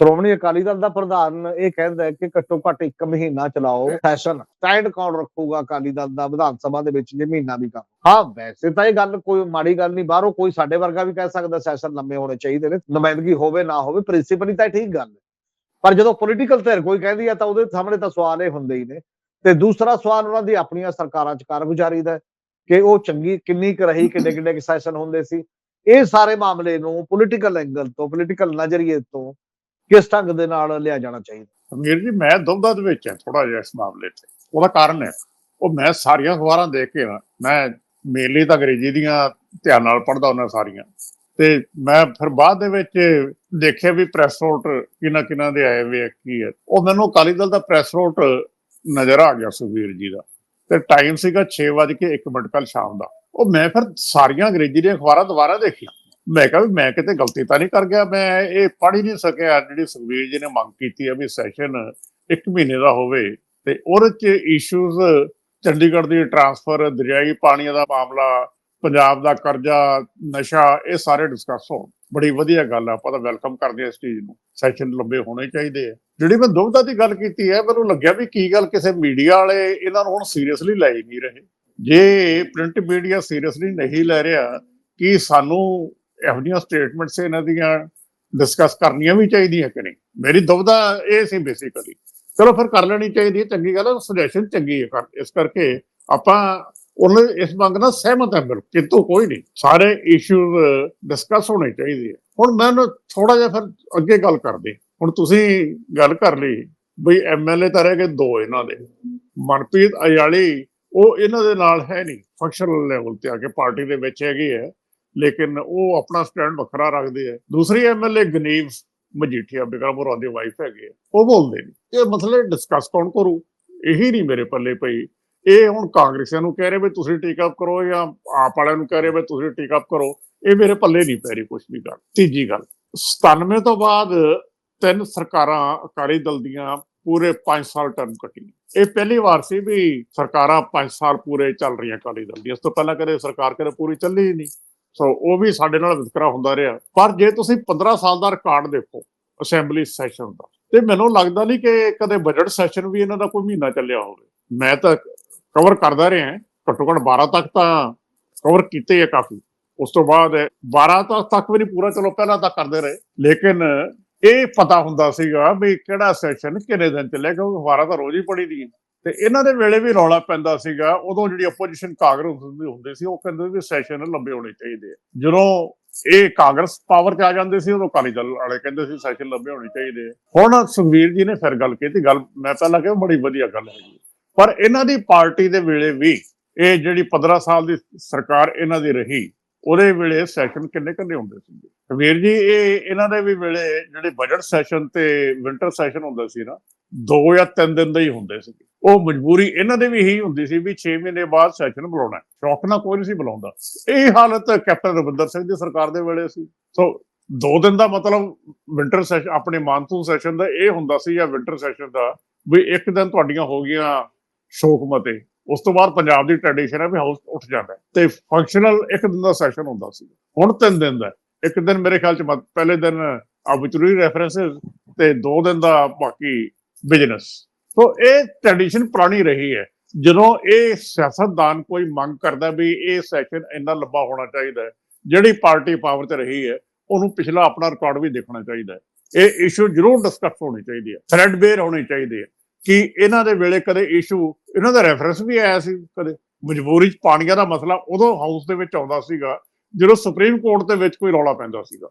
ਸ਼੍ਰੋਮਣੀ ਅਕਾਲੀ ਦਲ ਦਾ ਪ੍ਰਧਾਨ ਇਹ ਕਹਿੰਦਾ ਹੈ ਕਿ ਘੱਟੋ ਘੱਟ ਇੱਕ ਮਹੀਨਾ ਚਲਾਓ ਸੈਸ਼ਨ ਸਟੈਂਡ ਕੌਣ ਰੱਖੂਗਾ ਅਕਾਲੀ ਦਲ ਦਾ, ਵਿਧਾਨ ਸਭਾ ਦੇ ਵਿੱਚ ਜੇ ਮਹੀਨਾ ਵੀ ਕੰਮ। ਹਾਂ, ਵੈਸੇ ਤਾਂ ਇਹ ਗੱਲ ਕੋਈ ਮਾੜੀ ਗੱਲ ਨਹੀਂ, ਬਾਹਰੋਂ ਕੋਈ ਸਾਡੇ ਵਰਗਾ ਵੀ ਕਹਿ ਸਕਦਾ ਸੈਸ਼ਨ ਲੰਮੇ ਹੋਣੇ ਚਾਹੀਦੇ ਨੇ, ਨੁਮਾਇੰਦਗੀ ਹੋਵੇ ਨਾ ਹੋਵੇ ਪ੍ਰਿੰਸੀਪਲੀ ਤਾਂ ਇਹ ਠੀਕ ਗੱਲ ਹੈ। ਪਰ ਜਦੋਂ ਪੋਲੀਟੀਕਲ ਧਿਰ ਕੋਈ ਕਹਿੰਦੀ ਹੈ ਤਾਂ ਉਹਦੇ ਸਾਹਮਣੇ ਤਾਂ ਸਵਾਲ ਇਹ ਹੁੰਦੇ ਹੀ ਨੇ। ਤੇ ਦੂਸਰਾ ਸਵਾਲ ਉਹਨਾਂ ਦੀ ਆਪਣੀਆਂ ਸਰਕਾਰਾਂ ਚ ਕਾਰਗੁਜ਼ਾਰੀ ਦਾ ਕਿ ਉਹ ਚੰਗੀ ਕਿੰਨੀ ਕੁ ਰਹੀ, ਕਿੰਨੇ ਕਿੰਨੇ ਸੈਸ਼ਨ ਹੁੰਦੇ ਸੀ। ਇਹ ਸਾਰੇ ਮਾਮਲੇ ਨੂੰ ਪੋਲੀਟੀਕਲ ਐਂਗਲ ਤੋਂ ਪੋਲੀਟੀਕਲ ਨਜ਼ਰੀਏ ਤੋਂ ਕਿਸ ਢੰਗ ਦੇ ਨਾਲ ਲਿਆ ਜਾਣਾ ਚਾਹੀਦਾ? ਵੀਰ ਜੀ ਮੈਂ ਦੁਬਦਾ ਦੇ ਵਿੱਚ ਹਾਂ ਥੋੜਾ ਜਿਹਾ ਇਸ ਮਾਮਲੇ ਤੇ। ਉਹਦਾ ਕਾਰਨ ਹੈ ਉਹ ਮੈਂ ਸਾਰੀਆਂ ਅਖਬਾਰਾਂ ਦੇਖ ਕੇ ਨਾ ਮੈਂ ਮੇਨਲੀ ਤਾਂ ਅੰਗਰੇਜ਼ੀ ਦੀਆਂ ਧਿਆਨ ਨਾਲ ਪੜ੍ਹਦਾ ਉਹਨਾਂ ਸਾਰੀਆਂ। ਤੇ ਮੈਂ ਫਿਰ ਬਾਅਦ ਦੇ ਵਿੱਚ ਦੇਖਿਆ ਵੀ ਪ੍ਰੈਸ ਨੋਟ ਕਿਹਨਾਂ ਕਿਹਨਾਂ ਦੇ ਆਏ ਵੇ ਆ, ਕੀ ਹੈ। ਉਹ ਮੈਨੂੰ ਅਕਾਲੀ ਦਲ ਦਾ ਪ੍ਰੈਸ ਨੋਟ ਨਜ਼ਰ ਆ ਗਿਆ ਸੁਖਵੀਰ ਜੀ ਦਾ। ਤੇ ਟਾਈਮ ਸੀਗਾ 6:01 ਮਿੰਟ ਕੱਲ ਸ਼ਾਮ ਦਾ। ਉਹ ਮੈਂ ਫਿਰ ਸਾਰੀਆਂ ਅੰਗਰੇਜ਼ੀ ਦੀਆਂ ਅਖਬਾਰਾਂ ਦੁਬਾਰਾ ਦੇਖੀਆਂ। ਮੈਂ ਕਿਹਾ ਵੀ ਮੈਂ ਕਿਤੇ ਗਲਤੀ ਤਾਂ ਨਹੀਂ ਕਰ ਗਿਆ, ਮੈਂ ਇਹ ਪੜ੍ਹ ਹੀ ਨਹੀਂ ਸਕਿਆ। ਜਿਹੜੀ ਸੁਖਵੀਰ ਜੀ ਨੇ ਮੰਗ ਕੀਤੀ ਹੈ ਵੀ ਸੈਸ਼ਨ ਇੱਕ ਮਹੀਨੇ ਦਾ ਹੋਵੇ ਤੇ ਉਹਦੇ ਚ ਇਸ਼ੂਜ਼ ਚੰਡੀਗੜ੍ਹ ਦੀ ਟਰਾਂਸਫਰ ਦਰਿਆਈ ਪਾਣੀ ਦਾ ਮਾਮਲਾ, ਪੰਜਾਬ ਦਾ ਕਰਜ਼ਾ, ਨਸ਼ਾ, ਇਹ ਸਾਰੇ ਡਿਸਕਸ ਹੋਣ। ਬੜੀ ਵਧੀਆ ਗੱਲ ਆ, ਆਪਾਂ ਤਾਂ ਵੈਲਕਮ ਕਰਦੇ ਹਾਂ ਇਸ ਚੀਜ਼ ਨੂੰ। ਸੈਸ਼ਨ ਲੰਬੇ ਹੋਣੇ ਚਾਹੀਦੇ ਆ। ਜਿਹੜੀ ਮੈਂ ਦੁਬਦਾ ਦੀ ਗੱਲ ਕੀਤੀ ਹੈ, ਮੈਨੂੰ ਲੱਗਿਆ ਵੀ ਕੀ ਗੱਲ ਕਿਸੇ ਮੀਡੀਆ ਵਾਲੇ ਇਹਨਾਂ ਨੂੰ ਹੁਣ ਸੀਰੀਅਸਲੀ ਲੈ ਹੀ ਨਹੀਂ ਰਹੇ। ਜੇ ਪ੍ਰਿੰਟ ਮੀਡੀਆ ਸੀਰੀਅਸਲੀ ਨਹੀਂ ਲੈ ਰਿਹਾ, ਕਿ ਸਾਨੂੰ ਇਹੋ ਜਿਹੀਆਂ ਸਟੇਟਮੈਂਟਸ ਇਹਨਾਂ ਦੀਆਂ ਡਿਸਕਸ ਕਰਨੀਆਂ ਵੀ ਚਾਹੀਦੀਆਂ ਕਿ ਨਹੀਂ? ਮੇਰੀ ਦੁਬਦਾ ਇਹ ਸੀ ਬੇਸਿਕਲੀ ਚਲੋ ਫਿਰ ਕਰ ਲੈਣੀ ਚਾਹੀਦੀ ਹੈ, ਚੰਗੀ ਗੱਲ ਹੈ ਸੁਜੈਸ਼ਨ ਚੰਗੀ ਹੈ ਇਸ ਕਰਕੇ ਆਪਾਂ ਉਹਨਾਂ ਇਸ ਮੰਗ ਨਾਲ ਸਹਿਮਤ ਹੈ ਬਿਲਕੁਲ, ਕਿੰਤੂ ਕੋਈ ਨਹੀਂ, ਸਾਰੇ ਇਸ਼ੂ ਡਿਸਕਸ ਹੋਣੇ ਚਾਹੀਦੇ ਹੈ ਹੁਣ ਮੈਂ ਉਹਨੂੰ ਥੋੜਾ ਜਿਹਾ ਫਿਰ ਅੱਗੇ ਗੱਲ ਕਰਦੇ। ਹੁਣ ਤੁਸੀਂ ਗੱਲ ਕਰ ਲਈ ਬਈ ਐਮਐਲਏ ਤਾਂ ਰਹਿ ਗਏ ਦੋ ਇਹਨਾਂ ਦੇ। ਮਨਪ੍ਰੀਤ ਅਯਾਲੀ, ਉਹ ਇਹਨਾਂ ਦੇ ਨਾਲ ਹੈ ਨਹੀਂ ਫੰਕਸ਼ਨਲ ਲੈਵਲ ਤੇ ਆ ਕੇ ਪਾਰਟੀ ਦੇ ਵਿੱਚ ਹੈਗੇ ਹੈ ਲੇਕਿਨ ਉਹ ਆਪਣਾ ਸਟੈਂਡ ਵੱਖਰਾ ਰੱਖਦੇ ਆ। ਦੂਸਰੀ ਐਮਐਲਏ ਗਨੀਵ ਮਜੀਠੀਆ ਬਿਕਰਮ ਹੋਰਾਂ ਦੀ ਵਾਈਫ ਹੈਗੇ ਆ, ਉਹ ਬੋਲਦੇ ਨੇ ਇਹ ਮਸਲੇ ਡਿਸਕਸ ਕੌਣ ਕਰੂ? ਇਹੀ ਨਹੀਂ ਮੇਰੇ ਪੱਲੇ ਪਈ। ਇਹ ਹੁਣ ਕਾਂਗਰਸੀਆਂ ਨੂੰ ਕਹਿ ਰਹੇ ਵੀ ਤੁਸੀਂ ਟੇਕ ਅਪ ਕਰੋ ਜਾਂ ਆਪ ਵਾਲਿਆਂ ਨੂੰ ਕਹਿ ਰਹੇ ਵੀ ਤੁਸੀਂ ਟੇਕ ਅਪ ਕਰੋ। ਇਹ ਮੇਰੇ ਪੱਲੇ ਨਹੀਂ ਪੈ ਰਹੀ ਕੁਝ ਵੀ ਗੱਲ। ਤੀਜੀ ਗੱਲ 97 ਤੋਂ ਬਾਅਦ ਤਿੰਨ ਸਰਕਾਰਾਂ ਅਕਾਲੀ ਦਲ ਦੀਆਂ ਪੂਰੇ 5 ਸਾਲ ਟਰਮ ਕੱਟੀ ਇਹ ਪਹਿਲੀ ਵਾਰ ਸੀ ਵੀ ਸਰਕਾਰਾਂ 5 ਸਾਲ ਪੂਰੇ ਚੱਲ ਰਹੀਆਂ ਅਕਾਲੀ ਦਲ ਦੀਆਂ। ਇਸ ਤੋਂ ਪਹਿਲਾਂ ਕਦੇ ਸਰਕਾਰ ਕਦੇ ਪੂਰੀ ਚੱਲੀ ਹੀ ਨਹੀਂ। ਸੋ ਉਹ ਵੀ ਸਾਡੇ ਨਾਲ ਵਿਤਕਰਾ ਹੁੰਦਾ ਰਿਹਾ। ਪਰ ਜੇ ਤੁਸੀਂ 15 ਸਾਲ ਦਾ ਰਿਕਾਰਡ ਦੇਖੋ ਅਸੈਂਬਲੀ ਸੈਸ਼ਨ ਦਾ, ਤੇ ਮੈਨੂੰ ਲੱਗਦਾ ਨਹੀਂ ਕਿ ਕਦੇ ਬਜਟ ਸੈਸ਼ਨ ਵੀ ਇਹਨਾਂ ਦਾ ਕੋਈ ਮਹੀਨਾ ਚੱਲਿਆ ਹੋਵੇ। ਮੈਂ ਤਾਂ ਕਵਰ ਕਰਦਾ ਰਿਹਾ ਘੱਟੋ ਘੱਟ 12 ਤੱਕ ਤਾਂ ਕਵਰ ਕੀਤੇ ਆ ਕਾਫੀ। ਉਸ ਤੋਂ ਬਾਅਦ 12 ਤੱਕ ਤੱਕ ਵੀ ਨਹੀਂ ਪੂਰਾ, ਚਲੋ ਪਹਿਲਾਂ ਤਾਂ ਕਰਦੇ ਰਹੇ। ਲੇਕਿਨ ਇਹ ਪਤਾ ਹੁੰਦਾ ਸੀਗਾ ਵੀ ਕਿਹੜਾ ਸੈਸ਼ਨ ਕਿੰਨੇ ਦਿਨ ਚੱਲਿਆ, ਕਿਉਂਕਿ ਅਖਬਾਰਾਂ ਤਾਂ ਰੋਜ਼ ਹੀ ਪੜ੍ਹੀ ਦੀਆਂ। ਤੇ ਇਹਨਾਂ ਦੇ ਵੇਲੇ ਵੀ ਰੌਲਾ ਪੈਂਦਾ ਸੀਗਾ, ਉਦੋਂ ਜਿਹੜੀ ਆਪੋਜੀਸ਼ਨ ਕਾਂਗਰਸ ਹੁੰਦੀ ਸੀ, ਉਹ ਕਹਿੰਦੇ ਵੀ ਸੈਸ਼ਨ ਲੰਬੇ ਹੋਣੇ ਚਾਹੀਦੇ ਆ। ਜਦੋਂ ਇਹ ਕਾਂਗਰਸ ਪਾਵਰ 'ਚ ਆ ਜਾਂਦੇ ਸੀ, ਉਦੋਂ ਅਕਾਲੀ ਦਲ ਵਾਲੇ ਕਹਿੰਦੇ ਸੀ ਸੈਸ਼ਨ ਲੰਬੇ ਹੋਣੇ ਚਾਹੀਦੇ ਹੁਣ ਸੁਖਵੀਰ ਜੀ ਨੇ ਫਿਰ ਗੱਲ ਕੀਤੀ, ਗੱਲ ਮੈਂ ਪਹਿਲਾਂ ਕਿਹਾ ਬੜੀ ਵਧੀਆ ਗੱਲ ਹੈਗੀ ਪਰ ਇਹਨਾਂ ਦੀ ਪਾਰਟੀ ਦੇ ਵੇਲੇ ਵੀ ਇਹ ਜਿਹੜੀ 15 ਸਾਲ ਦੀ ਸਰਕਾਰ ਇਹਨਾਂ ਦੀ ਰਹੀ, ਉਹਦੇ ਵੇਲੇ ਸੈਸ਼ਨ ਕਿੰਨੇ ਕਿੰਨੇ ਹੁੰਦੇ ਸੀ ਵੀਰ ਜੀ, ਇਹ ਇਹਨਾਂ ਦੇ ਵੀ ਵੇਲੇ ਜਿਹੜੇ ਬਜਟ ਸੈਸ਼ਨ ਤੇ ਵਿੰਟਰ ਸੈਸ਼ਨ ਹੁੰਦਾ ਸੀ ਨਾ ਦੋ ਜਾਂ ਤਿੰਨ ਦਿਨ ਦੇ ਹੀ ਹੁੰਦੇ ਸੀ। ਉਹ ਮਜਬੂਰੀ ਇਹਨਾਂ ਦੇ ਵੀ ਇਹੀ ਹੁੰਦੀ ਸੀ ਵੀ 6 ਮਹੀਨੇ ਬਾਅਦ ਸੈਸ਼ਨ ਬੁਲਾਉਣਾ ਸ਼ੌਕ ਨਾਲ ਕੋਈ ਨਹੀਂ ਸੀ ਬੁਲਾਉਂਦਾ। ਇਹ ਹਾਲਤ ਕੈਪਟਨ ਰਵਿੰਦਰ ਸਿੰਘ ਦੀ ਸਰਕਾਰ ਦੇ ਵੇਲੇ ਸੀ। ਸੋ ਦੋ ਦਿਨ ਦਾ ਮਤਲਬ ਵਿੰਟਰ ਸੈਸ਼ਨ ਆਪਣੇ ਮਾਨਸੂਨ ਸੈਸ਼ਨ ਦਾ ਇਹ ਹੁੰਦਾ ਸੀ ਜਾਂ ਵਿੰਟਰ ਸੈਸ਼ਨ ਦਾ ਵੀ ਇੱਕ ਦਿਨ ਤੁਹਾਡੀਆਂ ਹੋ ਗਈਆਂ ਸ਼ੋਕ ਮਤੇ। ਉਸ ਤੋਂ ਬਾਅਦ ਪੰਜਾਬ ਦੀ ਟ੍ਰੈਡੀਸ਼ਨ ਹੈ ਵੀ ਹਾਊਸ ਉੱਠ ਜਾਂਦਾ ਤੇ ਫੰਕਸ਼ਨਲ ਇੱਕ ਦਿਨ ਦਾ ਸੈਸ਼ਨ ਹੁੰਦਾ ਸੀ। ਹੁਣ ਤਿੰਨ ਦਿਨ ਦਾ ਇੱਕ ਦਿਨ ਮੇਰੇ ਖਿਆਲ ਚ ਪਹਿਲੇ ਦਿਨ ਆਰਬਿਟਰੀ ਰੈਫਰੈਂਸਸ ਤੇ ਦੋ ਦਿਨ ਦਾ ਬਾਕੀ ਬਿਜ਼ਨਸ ਸੋ ਇਹ ਟ੍ਰੈਡੀਸ਼ਨ ਪੁਰਾਣੀ ਰਹੀ ਹੈ। ਜਦੋਂ ਇਹ ਸਿਆਸਤਦਾਨ ਕੋਈ ਮੰਗ ਕਰਦਾ ਵੀ ਇਹ ਸੈਸ਼ਨ ਇੰਨਾ ਲੰਬਾ ਹੋਣਾ ਚਾਹੀਦਾ ਜਿਹੜੀ ਪਾਰਟੀ ਪਾਵਰ ਤੇ ਰਹੀ ਹੈ, ਉਹਨੂੰ ਪਿਛਲਾ ਆਪਣਾ ਰਿਕਾਰਡ ਵੀ ਦੇਖਣਾ ਚਾਹੀਦਾ ਇਹ ਇਸ਼ੂ ਜ਼ਰੂਰ ਡਿਸਕਸ ਹੋਣੀ ਚਾਹੀਦੀ ਹੈ ਥ੍ਰੈਡ ਬੇਅਰ ਹੋਣੀ ਚਾਹੀਦੀ ਹੈ ਕਿ ਇਹਨਾਂ ਦੇ ਵੇਲੇ ਕਦੇ ਇਸ਼ੂ ਇਹਨਾਂ ਦਾ ਰੈਫਰੈਂਸ ਵੀ ਆਇਆ ਸੀ ਕਦੇ? ਮਜਬੂਰੀ ਚ ਪਾਣੀਆਂ ਦਾ ਮਸਲਾ ਉਦੋਂ ਹਾਊਸ ਦੇ ਵਿੱਚ ਆਉਂਦਾ ਸੀਗਾ, ਜਦੋਂ ਸੁਪਰੀਮ ਕੋਰਟ ਦੇ ਵਿੱਚ ਕੋਈ ਰੌਲਾ ਪੈਂਦਾ ਸੀਗਾ।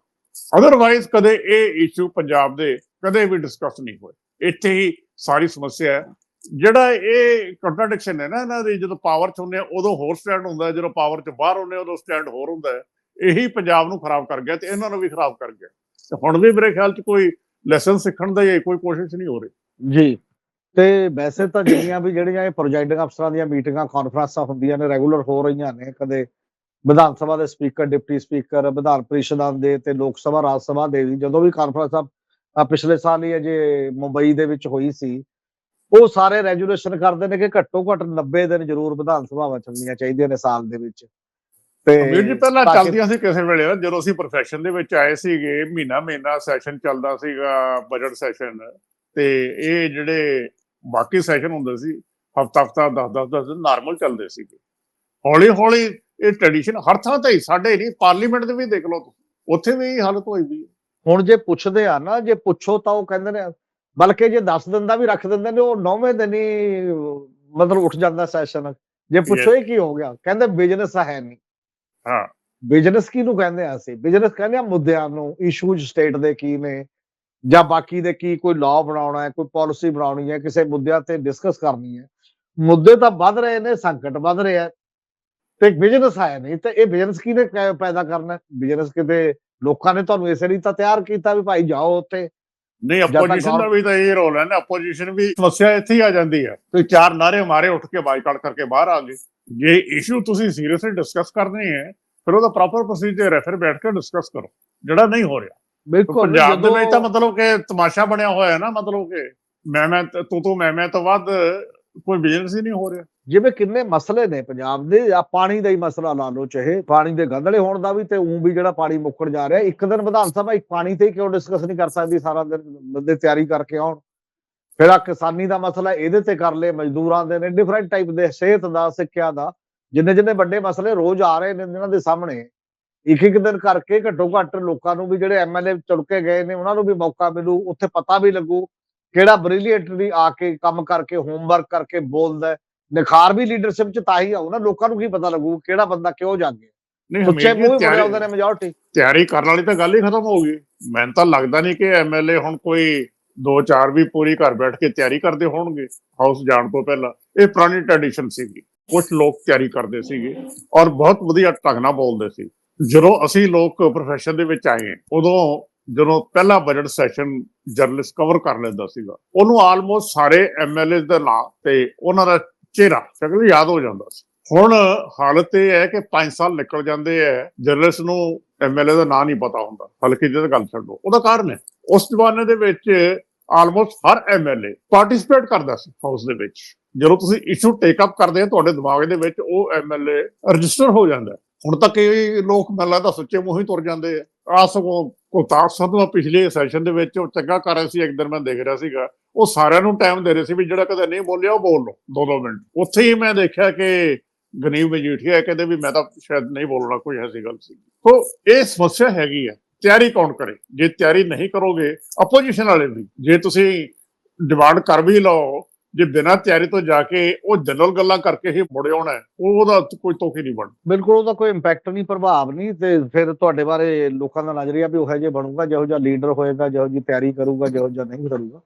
ਅਦਰਵਾਈਜ਼ ਕਦੇ ਇਹ ਇਸ਼ੂ ਪੰਜਾਬ ਦੇ ਕਦੇ ਵੀ ਡਿਸਕਸ ਨਹੀਂ ਹੋਏ। ਇੱਥੇ ਹੀ ਸਾਰੀ ਸਮੱਸਿਆ ਹੈ। ਜਿਹੜਾ ਇਹ ਕੰਟਰਡਿਕਸ਼ਨ ਹੈ ਨਾ ਇਹਨਾਂ ਦੀ, ਜਦੋਂ ਪਾਵਰ ਚ ਹੁੰਦੇ ਆ, ਉਦੋਂ ਹੋਰ ਸਟੈਂਡ ਹੁੰਦਾ ਜਦੋਂ ਪਾਵਰ ਚ ਬਾਹਰ ਹੁੰਦੇ ਉਦੋਂ ਸਟੈਂਡ ਹੋਰ ਹੁੰਦਾ ਇਹੀ ਪੰਜਾਬ ਨੂੰ ਖਰਾਬ ਕਰ ਗਿਆ ਤੇ ਇਹਨਾਂ ਨੂੰ ਵੀ ਖਰਾਬ ਕਰ ਗਿਆ। ਤੇ ਹੁਣ ਵੀ ਮੇਰੇ ਖਿਆਲ ਚ ਕੋਈ ਲੈਸਨ ਸਿੱਖਣ ਦਾ ਕੋਈ ਕੋਸ਼ਿਸ਼ ਨਹੀਂ ਹੋ ਰਹੀ। ਜੀ। ਤੇ ਵੈਸੇ ਤਾਂ ਜਿੰਨੀਆਂ ਵੀ ਜਿਹੜੀਆਂ ਇਹ ਪ੍ਰੋਜੈਕਟਿੰਗ ਅਫਸਰਾਂ ਦੀਆਂ ਮੀਟਿੰਗਾਂ ਕਾਨਫਰੰਸਾਂ ਹੁੰਦੀਆਂ ਨੇ ਰੈਗੂਲਰ ਹੋ ਰਹੀਆਂ ਨੇ, ਕਦੇ ਵਿਧਾਨ ਸਭਾ ਦੇ ਸਪੀਕਰ ਡਿਪਟੀ ਸਪੀਕਰ ਵਿਧਾਨ ਪਰਿਸ਼ਦਾਂ ਦੇ ਤੇ ਲੋਕ ਸਭਾ, ਰਾਜ ਸਭਾ ਦੇ ਵੀ, ਜਦੋਂ ਵੀ ਕਾਨਫਰੰਸਾਂ ਆ ਪਿਛਲੇ ਸਾਲ ਹੀ ਅਜੇ ਮੁੰਬਈ ਦੇ ਵਿੱਚ ਹੋਈ ਸੀ। ਉਹ ਸਾਰੇ ਰੈਜੂਲੇਸ਼ਨ ਕਰਦੇ ਨੇ ਕਿ ਘੱਟੋ ਘੱਟ 90 ਦਿਨ ਜ਼ਰੂਰ ਵਿਧਾਨ ਸਭਾਵਾਂ ਚੱਲਣੀਆਂ ਚਾਹੀਦੀਆਂ ਨੇ ਸਾਲ ਦੇ ਵਿੱਚ। ਤੇ ਵੀਰ ਜੀ ਪਹਿਲਾਂ ਚੱਲਦੀਆਂ ਸੀ ਕਿਸੇ ਵੇਲੇ ਜਦੋਂ ਅਸੀਂ profession ਦੇ ਵਿੱਚ ਆਏ ਸੀਗੇ ਮਹੀਨਾ ਮਹੀਨਾ ਸੈਸ਼ਨ ਚੱਲਦਾ ਸੀਗਾ ਬਜਟ ਸੈਸ਼ਨ ਤੇ ਇਹ ਜਿਹੜੇ ਬਾਕੀ ਸੈਸ਼ਨ ਹੁੰਦੇ ਸੀ ਹਫਤਾ ਹਫਤਾ 10 10 10 ਦਿਨ ਨਾਰਮਲ ਚੱਲਦੇ ਸੀਗੇ। ਹੌਲੀ ਹੌਲੀ ਇਹ ਟ੍ਰੈਡੀਸ਼ਨ ਹਰ ਥਾਂ ਤੇ ਸਾਡੇ ਨਹੀਂ ਪਾਰਲੀਮੈਂਟ ਦੇ ਵੀ ਦੇਖ ਲਓ ਤੁਸੀਂ, ਉੱਥੇ ਵੀ ਹਾਲਤ ਹੋਈ ਵੀ ਹੈ। ਹੁਣ ਜੇ ਪੁੱਛਦੇ ਆ ਨਾ ਜੇ ਪੁੱਛੋ ਤਾਂ ਉਹ ਕਹਿੰਦੇ ਨੇ ਬਲਕਿ ਜੇ 10 ਦਿਨ ਦਾ ਵੀ ਰੱਖ ਦਿੰਦੇ ਨੇ ਉਹ 9ਵੇਂ ਦਿਨ ਹੀ ਮਤਲਬ ਉੱਠ ਜਾਂਦਾ ਸੈਸ਼ਨ ਜੇ ਪੁੱਛੋ ਇਹ ਕੀ ਹੋ ਗਿਆ? ਕਹਿੰਦੇ ਬਿਜ਼ਨਸ ਹੈ ਨਹੀਂ। ਹਾਂ। ਬਿਜ਼ਨਸ ਕਿਹਨੂੰ ਕਹਿੰਦੇ ਆ ਅਸੀਂ? ਬਿਜ਼ਨਸ ਕਹਿੰਦੇ ਆ ਮੁੱਦਿਆਂ ਨੂੰ ਇਸ਼ੂਜ਼ ਸਟੇਟ ਦੇ ਕੀ ਨੇ ਜਾਂ ਬਾਕੀ ਦੇ ਕੀ ਕੋਈ ਲਾਅ ਬਣਾਉਣਾ ਹੈ ਕੋਈ ਪਾਲਿਸੀ ਬਣਾਉਣੀ ਹੈ ਕਿਸੇ ਮੁੱਦਿਆਂ ਤੇ ਡਿਸਕਸ ਕਰਨੀ ਹੈ। ਮੁੱਦੇ ਤਾਂ ਵੱਧ ਰਹੇ ਨੇ ਸੰਕਟ ਵੱਧ ਰਿਹਾ ਤੇ ਬਿਜ਼ਨਸ ਹੈ ਨਹੀਂ ਤੇ ਇਹ ਬਿਜ਼ਨਸ ਕਿਹਨੇ ਪੈਦਾ ਕਰਨਾ ਬਿਜ਼ਨਸ ਕਿਤੇ ਲੋਕਾਂ ਨੇ ਤੁਹਾਨੂੰ ਇਸੇ ਲਈ ਤਾਂ ਤਿਆਰ ਕੀਤਾ ਵੀ ਭਾਈ ਜਾਓ ਉੱਥੇ। ਨਹੀਂ ਆਪੋਜੀਸ਼ਨ ਦਾ ਵੀ ਤਾਂ ਇਹ ਰੋਲ ਹੈ ਨਾ ਆਪੋਜੀਸ਼ਨ ਵੀ ਸਮੱਸਿਆ ਇੱਥੇ ਹੀ ਆ ਜਾਂਦੀ ਹੈ। ਤੁਸੀਂ ਚਾਰ ਨਾਰੇ ਮਾਰੇ ਉੱਠ ਕੇ ਬਾਈਕਾਟ ਕਰਕੇ ਬਾਹਰ ਆ ਗਏ। ਜੇ ਇਸ਼ੂ ਤੁਸੀਂ ਸੀਰੀਅਸਲੀ ਡਿਸਕਸ ਕਰਨੇ ਹੈ ਫਿਰ ਉਹਦਾ ਪ੍ਰੋਪਰ ਪ੍ਰੋਸੀਜਰ ਹੈ ਫਿਰ ਬੈਠ ਕੇ ਡਿਸਕਸ ਕਰੋ ਜਿਹੜਾ ਨਹੀਂ ਹੋ ਰਿਹਾ। ਬਿਲਕੁਲ ਪੰਜਾਬ ਦੇ ਵਿੱਚ ਤਾਂ ਮਤਲਬ ਕਿ ਤਮਾਸ਼ਾ ਬਣਿਆ ਹੋਇਆ ਹੈ ਨਾ ਮਤਲਬ ਕਿ ਮੈਂ ਮੈਂ ਤੇ ਤੂੰ ਤੂੰ ਮੈਂ ਮੈਂ ਤੋਂ ਵੱਧ ਕੋਈ ਬਿਜ਼ਨਸ ਹੀ ਨਹੀਂ ਹੋ ਰਿਹਾ। ਜਿਵੇਂ ਕਿੰਨੇ ਮਸਲੇ ਨੇ ਪੰਜਾਬ ਦੇ, ਆ ਪਾਣੀ ਦਾ ਹੀ ਮਸਲਾ ਲਾ ਲਓ ਚਾਹੇ, ਪਾਣੀ ਦੇ ਗੰਧਲੇ ਹੋਣ ਦਾ ਵੀ ਤੇ ਉਂ ਵੀ ਜਿਹੜਾ ਪਾਣੀ ਮੁੱਕਣ ਜਾ ਰਿਹਾ, ਇੱਕ ਦਿਨ ਵਿਧਾਨ ਸਭਾ ਇੱਕ ਪਾਣੀ ਤੇ ਕਿਉਂ ਡਿਸਕਸ ਨਹੀਂ ਕਰ ਸਕਦੀ, ਸਾਰਾ ਦਿਨ ਬੰਦੇ ਤਿਆਰੀ ਕਰਕੇ ਆਉਣ। ਫਿਰ ਆ ਕਿਸਾਨੀ ਦਾ ਮਸਲਾ, ਇਹਦੇ ਤੇ ਕਰ ਲਏ ਮਜ਼ਦੂਰਾਂ ਦੇ ਨੇ ਡਿਫਰੈਂਟ ਟਾਈਪ ਦੇ, ਸਿਹਤ ਦਾ, ਸਿੱਖਿਆ ਦਾ, ਜਿੰਨੇ ਜਿੰਨੇ ਵੱਡੇ ਮਸਲੇ ਰੋਜ਼ ਆ ਰਹੇ ਨੇ ਇਹਨਾਂ ਦੇ ਸਾਹਮਣੇ ਇੱਕ ਇੱਕ ਦਿਨ ਕਰਕੇ ਘੱਟੋ ਘੱਟ ਲੋਕਾਂ ਨੂੰ ਵੀ ਜਿਹੜੇ ਐਮਐਲਏ ਚੁਣ ਕੇ ਗਏ ਨੇ, ਉਹਨਾਂ ਨੂੰ ਵੀ ਮੌਕਾ ਮਿਲੂ, ਉੱਥੇ ਪਤਾ ਵੀ ਲੱਗੂ ਕਿਹੜਾ ਬ੍ਰਿਲੀਅੰਟਲੀ ਆ ਕੇ ਕੰਮ ਕਰਕੇ ਹੋਮਵਰਕ ਕਰਕੇ ਬੋਲਦਾ ਨਿਖਾਰ ਵੀ ਲੀਡਰਸ਼ਿਪ ਚ ਤਾਂ ਹੀ ਆਉ ਨਾ ਲੋਕਾਂ ਨੂੰ ਕੀ ਪਤਾ ਲੱਗੂ ਕਿਹੜਾ ਬੰਦਾ ਕਿਉਂ ਜਾਗੇ ਨਹੀਂ ਸੁੱਚੇ ਹਮੇਸ਼ਾ ਮੂੰਹ ਤਿਆਰੀ- ਆਉਂਦੇ ਨੇ ਮੈਜੋਰਟੀ ਤਿਆਰੀ ਕਰਨ ਵਾਲੀ ਤਾਂ ਗੱਲ ਹੀ ਖਤਮ ਹੋ ਗਈ। ਮੈਨੂੰ ਤਾਂ ਲੱਗਦਾ ਨਹੀਂ ਕਿ ਐਮਐਲਏ ਹੁਣ ਕੋਈ ਦੋ ਚਾਰ ਵੀ ਪੂਰੀ ਘਰ ਬੈਠ ਕੇ ਤਿਆਰੀ ਕਰਦੇ ਹੋਣਗੇ ਹਾਊਸ ਜਾਣ ਤੋਂ ਪਹਿਲਾਂ। ਇਹ ਪੁਰਾਣੀ ਟ੍ਰੈਡੀਸ਼ਨ ਸੀਗੀ। ਕੁਝ ਲੋਕ ਤਿਆਰੀ ਕਰਦੇ ਸੀਗੇ ਔਰ ਬਹੁਤ ਵਧੀਆ ਢੰਗ ਨਾਲ ਬੋਲਦੇ ਸੀ। ਜਦੋਂ ਅਸੀਂ ਲੋਕ ਪ੍ਰੋਫੈਸ਼ਨ ਦੇ ਵਿੱਚ ਆਏ ਉਦੋਂ ਜਦੋਂ ਪਹਿਲਾ ਬਜਟ ਸੈਸ਼ਨ ਜਰਨਲਿਸਟ ਕਵਰ ਕਰ ਲੈਂਦਾ ਸੀਗਾ ਉਹਨੂੰ ਆਲਮੋਸਟ ਸਾਰੇ ਐਮਐਲਏ ਦਾ ਨਾਂ ਤੇ ਉਹਨਾਂ ਦਾ ਚਿਹਰਾ, ਸ਼ਕਲ ਯਾਦ ਹੋ ਜਾਂਦਾ ਸੀ। ਹੁਣ ਹਾਲਤ ਇਹ ਹੈ ਕਿ 5 ਸਾਲ ਨਿਕਲ ਜਾਂਦੇ ਐ, ਜਰਨਲਿਸਟ ਨੂੰ ਐਮਐਲਏ ਦਾ ਨਾਂ ਨਹੀਂ ਪਤਾ ਹੁੰਦਾ। ਹਲਕੀ ਜਿਹੀ ਗੱਲ ਛੱਡੋ, ਉਹਦਾ ਕਾਰਨ ਹੈ। ਉਸ ਜ਼ਮਾਨੇ ਦੇ ਵਿੱਚ ਆਲਮੋਸਟ ਹਰ ਐਮਐਲਏ ਪਾਰਟਿਸਿਪੇਟ ਕਰਦਾ ਸੀ ਹਾਊਸ ਦੇ ਵਿੱਚ। ਜਦੋਂ ਤੁਸੀਂ ਇਸ਼ੂ ਟੇਕ ਅਪ ਕਰਦੇ ਹੋ, ਤੁਹਾਡੇ ਦਿਮਾਗ ਦੇ ਵਿੱਚ ਉਹ ਐਮਐਲਏ ਰਜਿਸਟਰ ਹੋ ਜਾਂਦਾ। ਹੁਣ ਤੱਕ ਇਹ ਲੋਕ ਮੈਨੂੰ ਲੱਗਦਾ ਸੁੱਚੇ ਮੂੰਹ ਹੀ ਤੁਰ ਜਾਂਦੇ ਆ ਆ ਸਗੋਂ ਕੋਤਾਰ ਸੰਧਵਾ ਪਿਛਲੇ ਸੈਸ਼ਨ ਦੇ ਵਿੱਚ, ਉਹ ਚੰਗਾ ਕਰ ਰਿਹਾ ਸੀ, ਇੱਕ ਦਿਨ ਮੈਂ ਦੇਖ ਰਿਹਾ ਸੀਗਾ। ਉਹ ਸਾਰਿਆਂ ਨੂੰ ਟਾਈਮ ਦੇ ਰਹੇ ਸੀ ਵੀ ਜਿਹੜਾ ਕਦੇ ਨਹੀਂ ਬੋਲਿਆ, ਉਹ ਬੋਲ ਲਓ, ਦੋ ਦੋ ਮਿੰਟ। ਉੱਥੇ ਹੀ ਮੈਂ ਦੇਖਿਆ ਕਿ ਗਨੀਵ ਮਜੀਠੀਆ ਕਹਿੰਦੇ ਵੀ ਮੈਂ ਤਾਂ ਸ਼ਾਇਦ ਨਹੀਂ ਬੋਲਣਾ, ਕੋਈ ਐਸੀ ਗੱਲ ਸੀ। ਸੋ ਇਹ ਸਮੱਸਿਆ ਹੈਗੀ ਹੈ ਤਿਆਰੀ ਕੌਣ ਕਰੇ? ਜੇ ਤਿਆਰੀ ਨਹੀਂ ਕਰੋਗੇ ਆਪੋਜੀਸ਼ਨ ਵਾਲੇ ਵੀ। ਜੇ ਤੁਸੀਂ ਡਿਮਾਂਡ ਕਰ ਵੀ ਲਓ ਜੇ ਬਿਨਾਂ ਤਿਆਰੀ ਤੋਂ ਜਾ ਕੇ ਉਹ ਜਨਰਲ ਗੱਲਾਂ ਕਰਕੇ ਹੀ ਮੁੜ ਆਉਣਾ ਉਹ ਉਹਦਾ ਕੋਈ ਤੋਖੀ ਨਹੀਂ ਬਣ ਬਿਲਕੁਲ, ਉਹਦਾ ਕੋਈ ਇੰਪੈਕਟ ਨਹੀਂ, ਪ੍ਰਭਾਵ ਨਹੀਂ, ਤੇ ਫਿਰ ਤੁਹਾਡੇ ਬਾਰੇ ਲੋਕਾਂ ਦਾ ਨਜ਼ਰੀਆ ਵੀ ਉਹੋ ਜਿਹਾ ਬਣੂਗਾ, ਜਿਹੋ ਜਿਹਾ ਲੀਡਰ ਹੋਏਗਾ, ਜਿਹੋ ਜਿਹੀ ਤਿਆਰੀ ਕਰੂਗਾ, ਜਿਹੋ ਜਿਹਾ ਨਹੀਂ ਕਰੂਗਾ।